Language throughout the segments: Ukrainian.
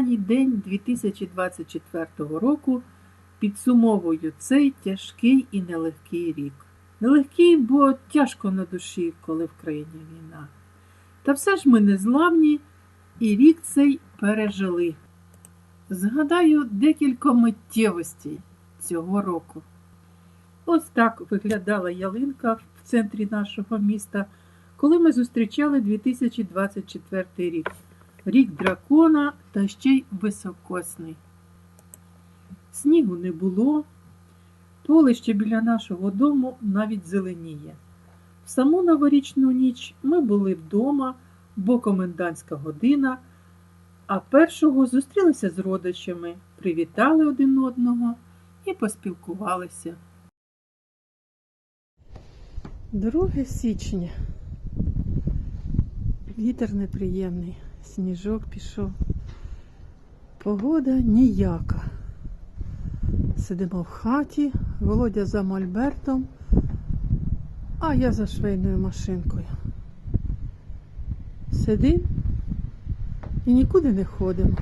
останній день 2024 року підсумовую цей тяжкий і нелегкий рік. Нелегкий, бо тяжко на душі, коли в країні війна. Та все ж ми не зламні, і рік цей пережили. Згадаю декілька миттєвостей цього року. Ось так виглядала ялинка в центрі нашого міста, коли ми зустрічали 2024 рік. Рік дракона та ще й високосний. Снігу не було, поле ще біля нашого дому навіть зеленіє. В саму новорічну ніч ми були вдома, бо комендантська година, а першого зустрілися з родичами, привітали один одного і поспілкувалися. 2 січня. Вітер неприємний, сніжок пішов. Погода ніяка. Сидимо в хаті, Володя за мольбертом, а я за швейною машинкою. Сидим і нікуди не ходимо.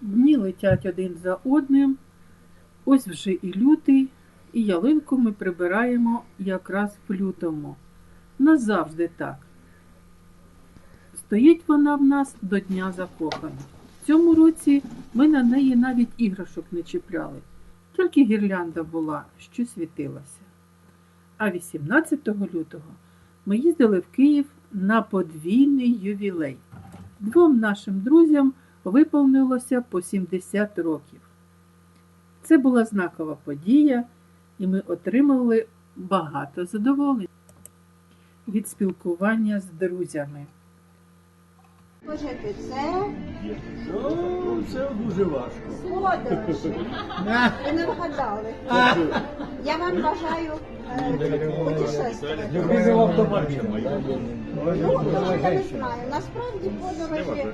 Дні летять один за одним. Ось вже і лютий, і ялинку ми прибираємо якраз в лютому. Назавжди так. Стоїть вона в нас до Дня закоханих. В цьому році ми на неї навіть іграшок не чіпляли, тільки гірлянда була, що світилася. А 18 лютого ми їздили в Київ на подвійний ювілей. Двом нашим друзям виповнилося по 70 років. Це була знакова подія, і ми отримали багато задоволень від спілкування з друзями. Служити це Ну, це дуже важко. подорож. Ви не вгадали. Я вам бажаю е, путешествувати. Ну, то я не знаю. Насправді подорожі,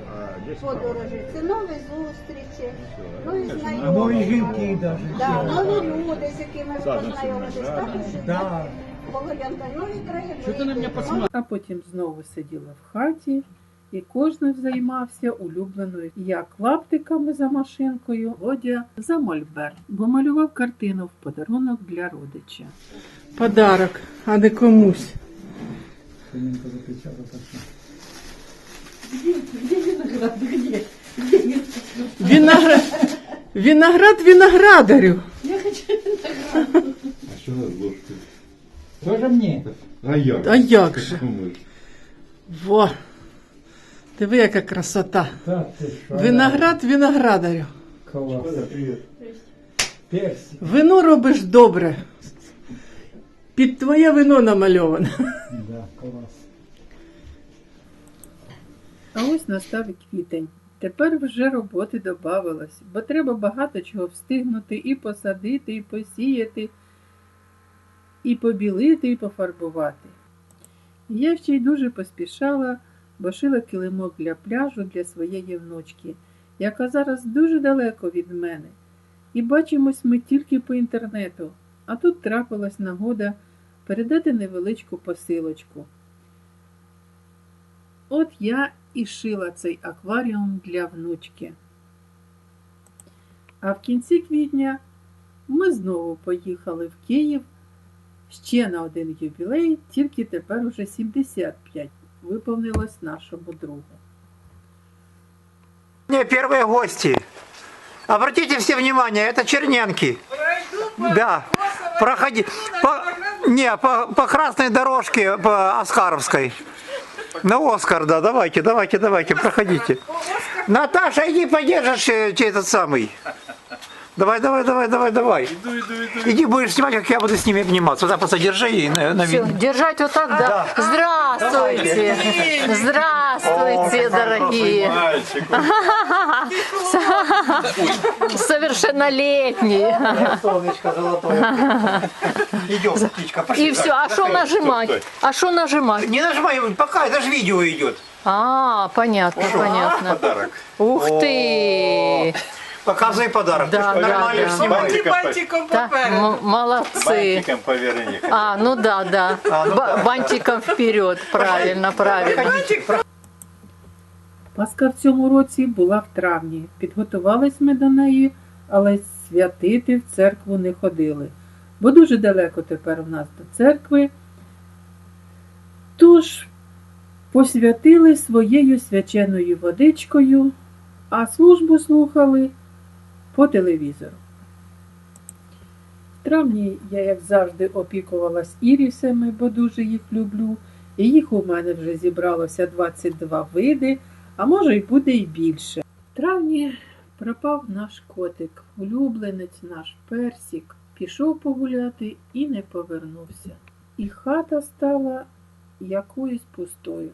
подорожі це нові зустрічі, нові знайомі. нові жінки навіть. Да, нові люди, з якими ви познайомитесь. Так, Да. так. Володянка, нові нові А потім знову сиділа в хаті, і кожен займався улюбленою як клаптиками за машинкою, Водя за мольберт, бо малював картину в подарунок для родича. Подарок, а не комусь. Виноград, виноград виноградарю. Я хочу виноград. А що на ложку? Тоже мені. А як? А як же? Во. Диви, яка красота. Та ти що? Виноград виноградарю. Клас. Персик. Вино робиш добре. Під твоє вино намальоване. Да, клас. А ось настав і квітень. Тепер вже роботи додавалось, бо треба багато чого встигнути і посадити, і посіяти, і побілити, і пофарбувати. Я ще й дуже поспішала, бо шила килимок для пляжу для своєї внучки, яка зараз дуже далеко від мене. І бачимось ми тільки по інтернету, а тут трапилась нагода передати невеличку посилочку. От я і шила цей акваріум для внучки. А в кінці квітня ми знову поїхали в Київ ще на один ювілей, тільки тепер уже 75 виповнилось нашому другу. Не, первые гости. Обратите все внимание, это Черненки. Да. Проходи. По, не, по, по красной дорожке по Оскаровской. На Оскар, да, давайте, давайте, давайте, проходите. Наташа, иди подержишь э, те- этот самый. Давай, давай, давай, давай, давай. Иди будешь снимать, как я буду с ними обниматься. Вот так просто держи и на, на вид. Держать вот так, да? Здравствуйте! Здравствуйте, дорогие! Совершеннолетние. Солнышко золотое. Идем, птичка, пошли. И все, а что нажимать? А что нажимать? Не нажимай, пока, это же видео идет. А, понятно, понятно. Подарок. Ух ты! Показывай подарок. Да, Ты ж да, нормально да. снимай. Бантиком, Бантиком Да, попереду. м- молодцы. Бантиком поверни. А, ну да, да. А, ну Ба- да. Бантиком вперед. Правильно, правильно. Пасха в цьому році була в травні. Підготувались ми до неї, але святити в церкву не ходили, бо дуже далеко тепер у нас до церкви. Тож посвятили своєю свяченою водичкою, а службу слухали по телевізору. В травні я, як завжди, опікувалась ірісами, бо дуже їх люблю. І їх у мене вже зібралося 22 види, а може й буде і більше. В травні пропав наш котик, улюбленець наш персик, пішов погуляти і не повернувся. І хата стала якоюсь пустою.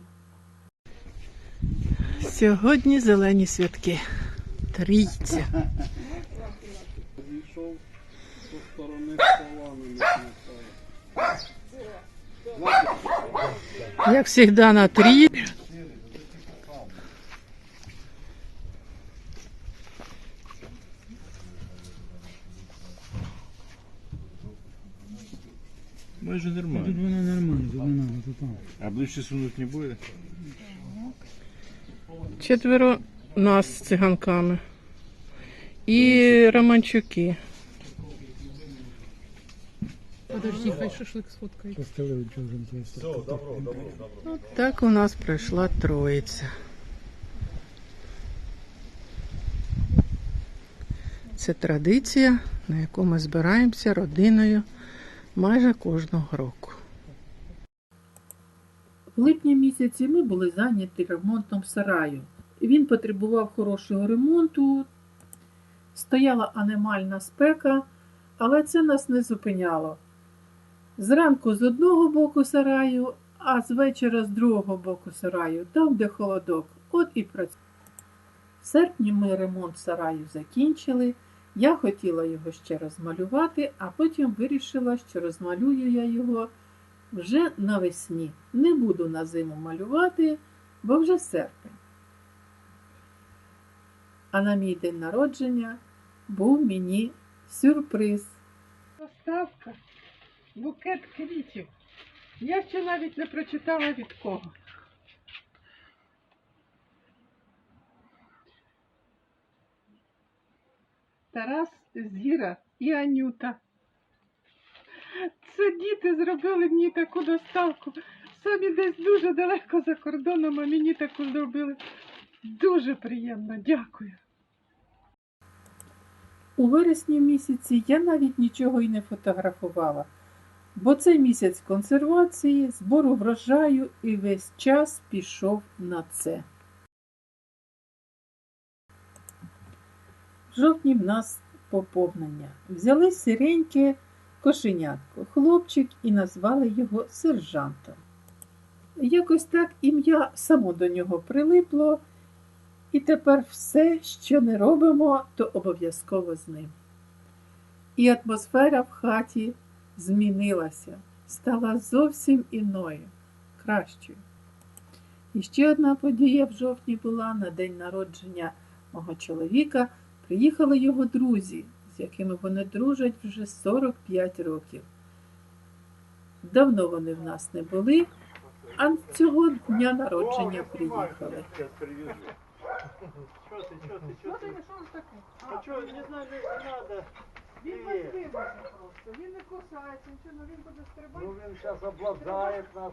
Сьогодні зелені святки. Трійця. Як завжди на трі. Майже нормально. Тут воно нормально, тут не надо, тут там. А ближче сунуть не буде? Четверо нас з циганками. І Романчуки. Шашлик сфоткає. Постелили чужим просто. Так у нас пройшла троїця. Це традиція, на яку ми збираємося родиною майже кожного року. В липні місяці ми були зайняті ремонтом сараю. Він потребував хорошого ремонту, стояла анемальна спека, але це нас не зупиняло. Зранку з одного боку сараю, а з вечора з другого боку сараю, там, де холодок, от і працювали. В серпні ми ремонт сараю закінчили. Я хотіла його ще розмалювати, а потім вирішила, що розмалюю я його вже навесні. Не буду на зиму малювати, бо вже серпень. А на мій день народження був мені сюрприз. Доставка, букет квітів. Я ще навіть не прочитала від кого. Тарас, Зіра і Анюта. Це діти зробили мені таку доставку. Самі десь дуже далеко за кордоном, а мені таку зробили. Дуже приємно, дякую. У вересні місяці я навіть нічого й не фотографувала, бо це місяць консервації, збору врожаю і весь час пішов на це. В жовтні в нас поповнення. Взяли сиреньке кошенятко, хлопчик і назвали його сержантом. Якось так ім'я само до нього прилипло, і тепер все, що не робимо, то обов'язково з ним. І атмосфера в хаті змінилася, стала зовсім іною, кращою. І ще одна подія в жовтні була на день народження мого чоловіка. Приїхали його друзі, з якими вони дружать вже 45 років. Давно вони в нас не були, а цього дня народження приїхали. Він безвиборний просто, він не кусається, нічого, ну він буде стрибати. Ну він зараз обладає нас.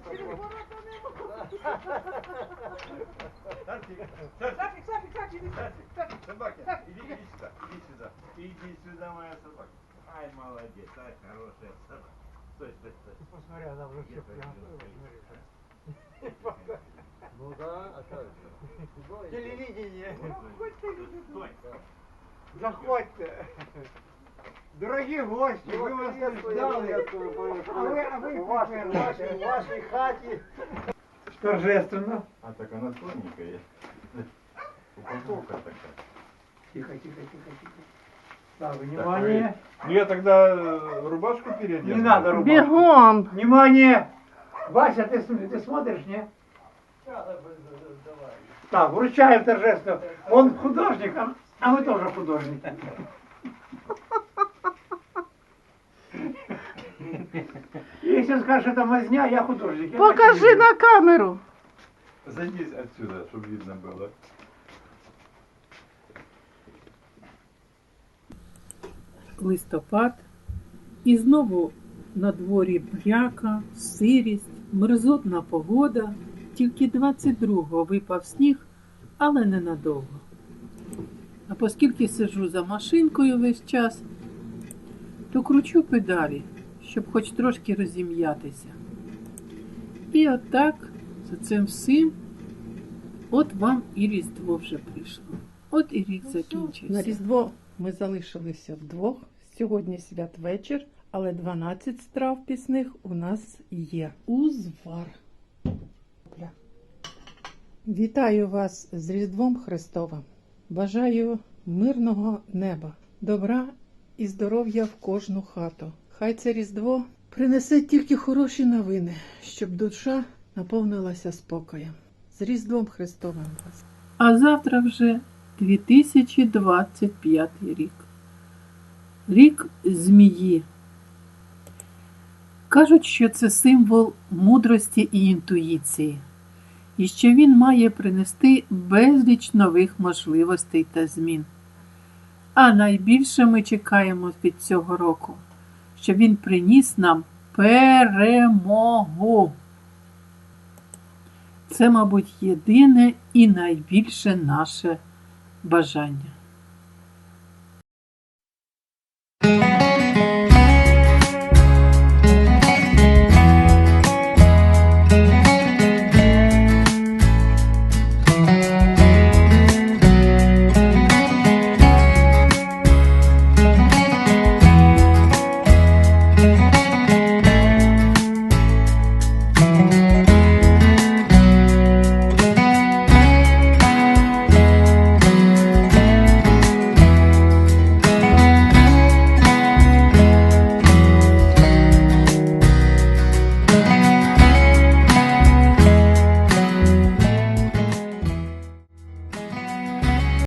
Сафік, Сафік, Сафік, іди сюди. Сафік. Собака, иди, иди сюда, иди сюда. Иди сюда, моя собака. Ай, молодец, ай, хорошая собака. Стой, стой, стой. Посмотри, вона вже Я все пойду. Ну да, а що? Телевидение. Стой. Заходьте. Дорогі гості, ми вас не ждали. А ви, а ви в вашій, вашій хаті. Торжественно. А так она тоненькая. Упаковка такая. Тихо, тихо, тихо, тихо. Так, внимание. Ну я тогда э, рубашку переодену. Не надо рубашку. Бігом! Внимание! Вася, ты, см- ты смотришь, не? Так, вручаем торжественно. Он художник, а, А ви теж художник. Якщо скажеш, що це мазня, я художник. Я так Покажи люблю. на камеру. Садись отсюда, чтобы видно было. листопад, і знову на дворі бряка, сирість, мерзотна погода. Тільки 22-го випав сніг, але ненадовго. А оскільки сиджу за машинкою весь час, то кручу педалі, щоб хоч трошки розім'ятися. І отак, за цим всім, от вам і Різдво вже прийшло. От і рік На. Різдво ми залишилися вдвох. Сьогодні святвечір, але 12 страв пісних у нас є. Узвар. Вітаю вас з Різдвом Христовим. Бажаю мирного неба, добра і здоров'я в кожну хату. Хай це Різдво принесе тільки хороші новини, щоб душа наповнилася спокоєм. З Різдвом Христовим вас! А завтра вже 2025 рік. Рік змії. Кажуть, що це символ мудрості і інтуїції, і що він має принести безліч нових можливостей та змін. А найбільше ми чекаємо від цього року, щоб він приніс нам перемогу. Це, мабуть, єдине і найбільше наше бажання.